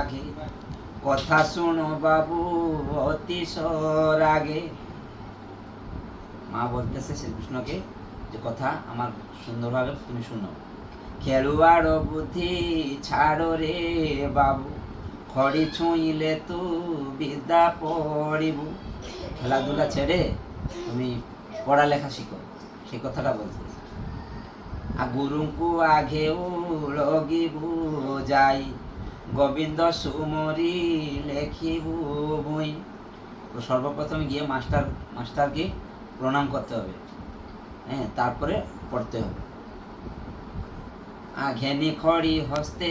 আগে কথা শুনো বাবু অতিশর আগে মা বলতেছে শ্রীকৃষ্ণকে যে, কথা আমার সুন্দরভাবে তুমি শুনো। খেলুয়াড় বুদ্ধি ছাড়ো রে বাবু, খড়ি ছুঁইলে তু বিদ্যা পড়িবু। খেলাধুলা ছেড়ে তুমি পড়ালেখা শিখো। সেই কথাটা বলতেছে। আর গুরুଙ୍କୁ আঘেউ লগিবু যাই গোবিন্দ সুমরি লেখিবু বই। তো সর্বপ্রথম গিয়ে মাস্টার, মাস্টারকে প্রণাম করতে হবে। হ্যাঁ তারপরে পড়তে হবে। আঘেনি খড়ি হস্তে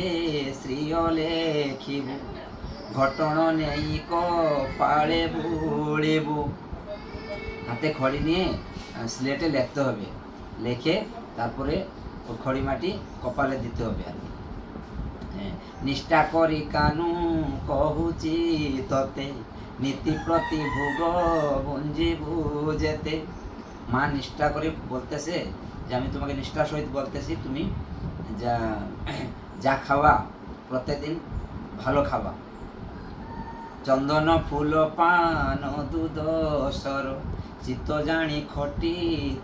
শ্রীয় লেখিবু, ঘটন নেই পাড়ে বুড়েবু। হাতে খড়ি নিয়ে স্লেটে লিখতে হবে। লেখে তারপরে খড়ি মাটি কপালে দিতে হবে আর কি। নিষ্ঠা করি কানু, কহুচি ততে। নীতি প্রতি ভোগ, ভুঞ্জি বুঝেতে। মা নিষ্ঠা করে বলতেছে যে, আমি তোমাকে সহিত বলতেছি, তুমি যা যা খাওয়া প্রত্যেকদিন ভালো খাওয়া। চন্দন, ফুল, পান, দুধ, সর। চিত্ত জানি খটি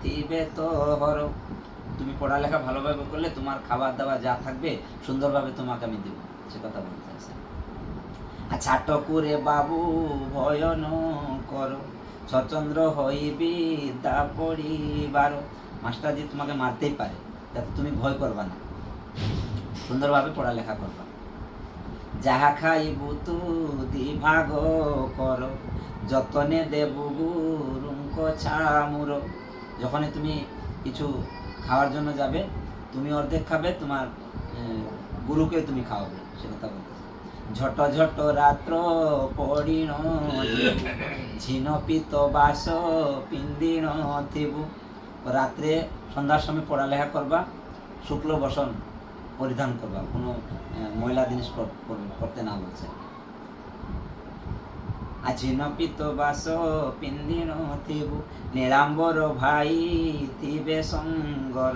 থিবে তোহর তুমি পড়ালেখা ভালোভাবে করলে তোমার খাবার দাবার যা থাকবে সুন্দরভাবে তোমাকে আমি দেবো। সে কথা বলতে আছে আর ছাট করে বাবু ভয় ন করো। স্বচন্দ্র হইবি দা পড়িবার। মাস্টারজি তোমাকে মারতেই পারে, যাতে তুমি ভয় করবা না। সুন্দরভাবে পড়ালেখা করবা। যাহা খাইবু তু দিভাগ কর। যতনে দেবু গুরুঙ্ক ছামুর যখনই তুমি কিছু খাওয়ার জন্য যাবে, তুমি অর্ধেক খাবে, তোমার গুরুকে তুমি খাওয়াবে, সে কথা বলতেছে। ঝট ঝট রাত্র পড়িণ ঝিন পিত বাস পিন্দিণ থিবু রাত্রে সন্ধ্যার সময় পড়ালেখা করবা শুক্ল বসন পরিধান করবা, কোনো ময়লা জিনিস করতে না বলছে। আজিন পিত বাস পিন্দিণ থিবু নিরাম্বর ভাই থিবে সঙ্গর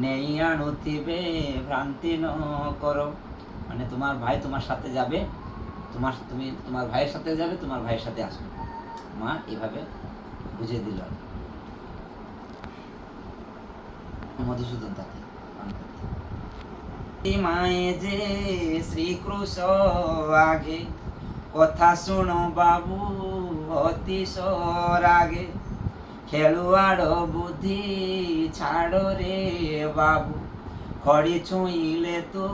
নেই আণুথিবে ভ্রান্তি ন কর মানে তোমার ভাই তোমার সাথে যাবে তোমার তুমি তোমার ভাইয়ের সাথে যাবে তোমার ভাইয়ের সাথে আসবে মা এভাবে বুঝিয়ে দিল মধুসূদন তাকে মায়ে যে শ্রীকৃষ্ণ আগে କଥା ଶୁଣ ବାବୁ ଅତିଶ ରାଗେ ଖେଳୁଆଡ଼ ବୁଦ୍ଧି ଛାଡ଼ରେ ବାବୁ। ଖଡ଼ି ଛୁଇଁଲେ ତୁ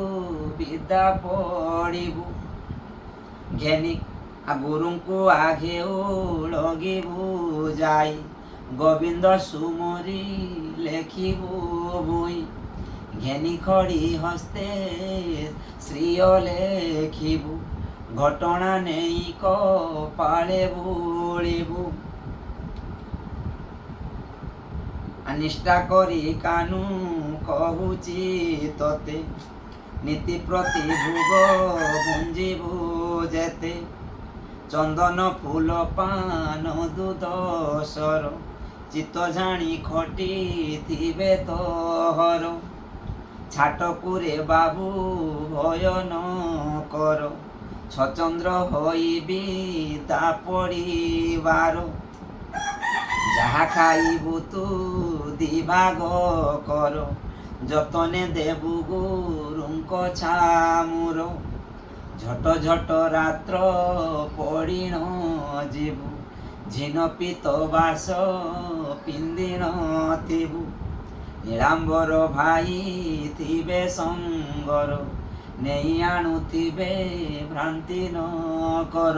ବିଦା ପଡ଼ିବୁ। ଘେନି ଗୁରୁଙ୍କୁ ଆଘେ ଲଗିବୁ ଯାଇ। ଗୋବିନ୍ଦ ସୁମରି ଲେଖିବୁ ଭୁଇଁ ଘେନି ଖଡ଼ି ହସ୍ତେ ଶ୍ରିୟ ଲେଖିବୁ। ଘଟଣା ନେଇ କପାଳେ ବୋଳିବୁ। ନିଷ୍ଠା କରି କାନୁ କହୁଛି ତତେ ନୀତି ପ୍ରତି ଯୁଗ ଭୁଞ୍ଜିବୁ ଯେତେ। ଚନ୍ଦନ ଫୁଲ ପାନ ଦୁଦଶର ଚିତ୍ତ ଜାଣି ଖଟିଥିବେ ତୋହର। ଛାଟପୁରେ ବାବୁ ଭୟ ନ କର। ଛଚନ୍ଦ୍ର ହୋଇବି ତା ପଡ଼ିବାର ଯାହା ଖାଇବୁ ତୁ ଦିଭାଗ କର ଯତ୍ନେ ଦେବୁ ଗୁରୁଙ୍କ ଛାମୁର। ଝଟ ଝଟ ରାତ୍ର ପଡ଼ିଣ ଯିବୁ ଝିନ ପିତ ବାସ ପିନ୍ଧିଣ ଥିବୁ। ନୀଳାମ୍ବର ଭାଇ ଥିବେ ସଙ୍ଗର। নেই আনুতিবে ভ্রান্তি ন কর